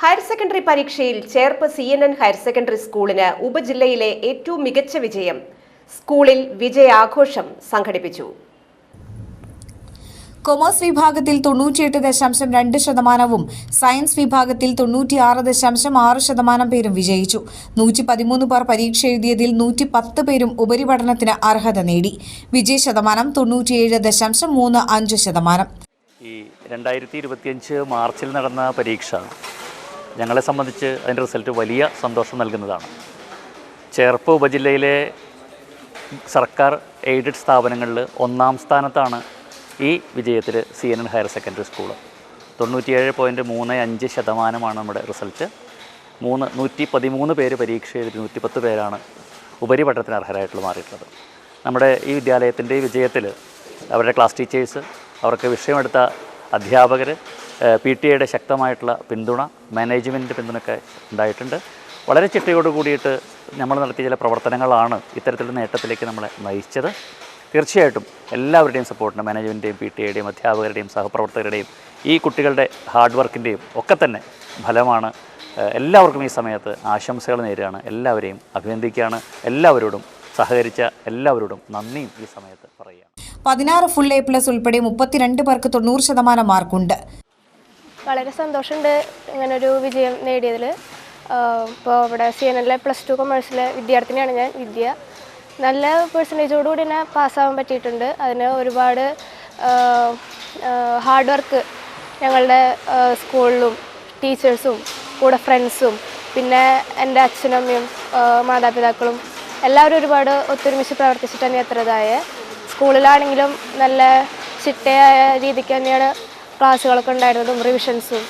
Higher secondary പരീക്ഷയിൽ Cherpu C N N higher secondary സ്കൂളിന് ഉപജില്ലയിലെ ഏറ്റവും മികച്ച വിജയം സ്കൂളിൽ വിജയാഘോഷം സംഘടിപ്പിച്ചു. കൊമേഴ്സ് വിഭാഗത്തിൽ തൊണ്ണൂറ്റിയെട്ട് ദശാംശം രണ്ട് ശതമാനവും സയൻസ് വിഭാഗത്തിൽ തൊണ്ണൂറ്റിയാറ് ദശാംശം ആറ് ശതമാനം പേരും വിജയിച്ചു. നൂറ്റി പതിമൂന്ന് പേർ പരീക്ഷ എഴുതിയതിൽ നൂറ്റി പത്ത് പേരും ഉപരിപഠനത്തിന് അർഹത നേടി. വിജയ ശതമാനം തൊണ്ണൂറ്റിയേഴ് ദശാംശം മൂന്ന് അഞ്ച് ശതമാനം. ഈ രണ്ടായിരത്തി ഇരുപത്തിയഞ്ച് മാർച്ചിൽ നടന്ന പരീക്ഷ ഞങ്ങളെ സംബന്ധിച്ച് അതിന്റെ റിസൾട്ട് വലിയ സന്തോഷം നൽകുന്നതാണ്. ചേർപ്പ് ഉപജില്ലയിലെ സർക്കാർ എയ്ഡഡ് സ്ഥാപനങ്ങളിൽ ഒന്നാം സ്ഥാനത്താണ് ഈ വിജയത്തിൽ C N N higher secondary school തൊണ്ണൂറ്റിയേഴ് പോയിന്റ് മൂന്ന് അഞ്ച് ശതമാനമാണ് നമ്മുടെ റിസൾട്ട്. മൂന്ന് നൂറ്റി പതിമൂന്ന് പേര് പരീക്ഷ എഴുതി നൂറ്റി പത്ത് പേരാണ് ഉപരിപഠനത്തിന് അർഹരായിട്ടുള്ള മാറിയിട്ടുള്ളത്. നമ്മുടെ ഈ വിദ്യാലയത്തിന്റെ വിജയത്തിൽ അവരുടെ ക്ലാസ് ടീച്ചേഴ്സ് അവർക്ക് വിഷയമെടുത്ത അധ്യാപകർ പി ടി എയുടെ ശക്തമായിട്ടുള്ള പിന്തുണ മാനേജ്മെന്റിന്റെ പിന്തുണയൊക്കെ ഉണ്ടായിട്ടുണ്ട്. വളരെ ചിട്ടയോട് കൂടിയിട്ട് നമ്മൾ നടത്തിയ ചില പ്രവർത്തനങ്ങളാണ് ഇത്തരത്തിലുള്ള നേട്ടത്തിലേക്ക് നമ്മളെ നയിച്ചത്. തീർച്ചയായിട്ടും എല്ലാവരുടെയും സപ്പോർട്ടിന് മാനേജ്മെന്റിന്റെയും പി ടി എയുടെയും അധ്യാപകരുടെയും സഹപ്രവർത്തകരുടെയും ഈ കുട്ടികളുടെ ഹാർഡ് വർക്കിന്റെയും ഒക്കെ തന്നെ ഫലമാണ് എല്ലാവർക്കും ഈ സമയത്ത് ആശംസകൾ നേരുകയാണ്. എല്ലാവരെയും അഭിനന്ദിക്കുകയാണ്. എല്ലാവരോടും സഹകരിച്ച എല്ലാവരോടും നന്ദിയും ഈ സമയത്ത് പറയുകയാണ്. പതിനാറ് ഫുൾ എ പ്ലസ് ഉൾപ്പെടെ മുപ്പത്തിരണ്ട് പേർക്ക് തൊണ്ണൂറ് ശതമാനം മാർക്കുണ്ട് വളരെ സന്തോഷമുണ്ട് ഇങ്ങനൊരു വിജയം നേടിയതിൽ ഇപ്പോൾ ഇവിടെ സി എൻ എല്ലിലെ പ്ലസ് ടു കൊമേഴ്സിലെ വിദ്യാർത്ഥിനിയാണ് ഞാൻ വിദ്യ. നല്ല പേഴ്സന്റേജോടുകൂടി തന്നെ പാസ്സാവാൻ പറ്റിയിട്ടുണ്ട്. അതിന് ഒരുപാട് ഹാർഡ് വർക്ക് ഞങ്ങളുടെ സ്കൂളിലും ടീച്ചേഴ്സും കൂടെ ഫ്രണ്ട്സും പിന്നെ എന്റെ അച്ഛനമ്മയും മാതാപിതാക്കളും എല്ലാവരും ഒരുപാട് ഒത്തൊരുമിച്ച് പ്രവർത്തിച്ചിട്ടാണ് എത്ര ഇതായത് സ്കൂളിലാണെങ്കിലും നല്ല ചിട്ടയായ രീതിക്ക് തന്നെയാണ് ക്ലാസ്സുകളൊക്കെ ഉണ്ടായിരുന്നതും റിവിഷൻസും.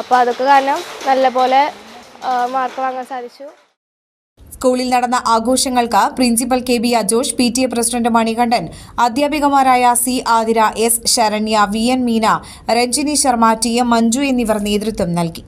അപ്പോൾ അതൊക്കെ കാരണം നല്ല പോലെ മാർക്ക് വാങ്ങാൻ സാധിച്ചു. സ്കൂളിൽ നടന്ന ആഘോഷങ്ങൾക്ക് principal K B Ajosh P T A president Manikandan അധ്യാപികമാരായ C Athira S Saranya V N Meena Ranjini Sharma T M Manju എന്നിവർ നേതൃത്വം നൽകി.